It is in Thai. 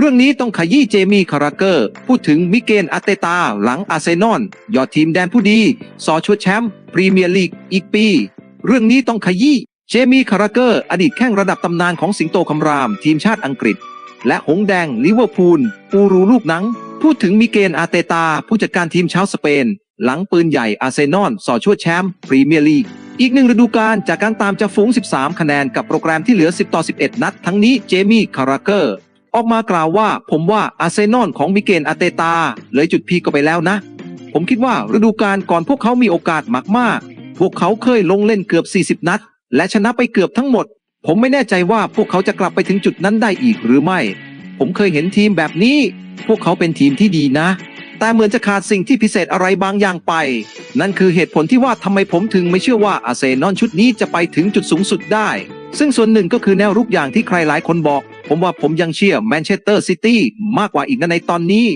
เรื่องนี้ต้องขยี้เจมี่คาราเกอร์ พูดถึงมิเกลอาเตตาหลังอาร์เซนอลยอดทีมแดนผู้ดีสอชุดแชมป์พรีเมียร์ลีกอีกปี เรื่องนี้ต้องขยี้เจมี่คาราเกอร์ อดีตแข้งระดับตำนานของสิงโตคำราม ทีมชาติอังกฤษ และหงส์แดงลิเวอร์พูลปูรูลูกหนัง พูดถึงมิเกลอาเตตา ผู้จัดการทีมชาวสเปน หลังปืนใหญ่อาร์เซนอลสอชวดแชมป์พรีเมียร์ลีกอีกหนึ่งฤดูกาลจากการตามจะฝูง 13 คะแนนกับโปรแกรมที่เหลือ 10 ต่อ 11 นัด ทั้งนี้เจมี่คาราเกอร์ ออกมากล่าวว่าผมว่าอาร์เซนอลของมิเกลอาเตตาเลยจุดพีก็ไปแล้วนะ ผมคิดว่าฤดูกาลก่อนพวกเขามีโอกาสมากๆ พวกเขาเคยลงเล่นเกือบ 40 นัด และชนะไปเกือบทั้งหมด ผมไม่แน่ใจว่าพวกเขาจะกลับไปถึงจุดนั้นได้อีกหรือไม่ ผมเคยเห็นทีมแบบนี้ พวกเขาเป็นทีมที่ดีนะ แต่เหมือนจะขาดสิ่งที่พิเศษอะไรบางอย่างไป นั่นคือเหตุผลที่ว่าทำไมผมถึงไม่เชื่อว่าอาร์เซนอลชุดนี้จะไปถึงจุดสูงสุดได้ ซึ่งส่วนหนึ่งก็คือแนวรุกอย่างที่ใครหลายคนบอก ผมว่าผมยังเชื่อแมนเชสเตอร์ซิตี้มากกว่าอีกนะในตอนนี้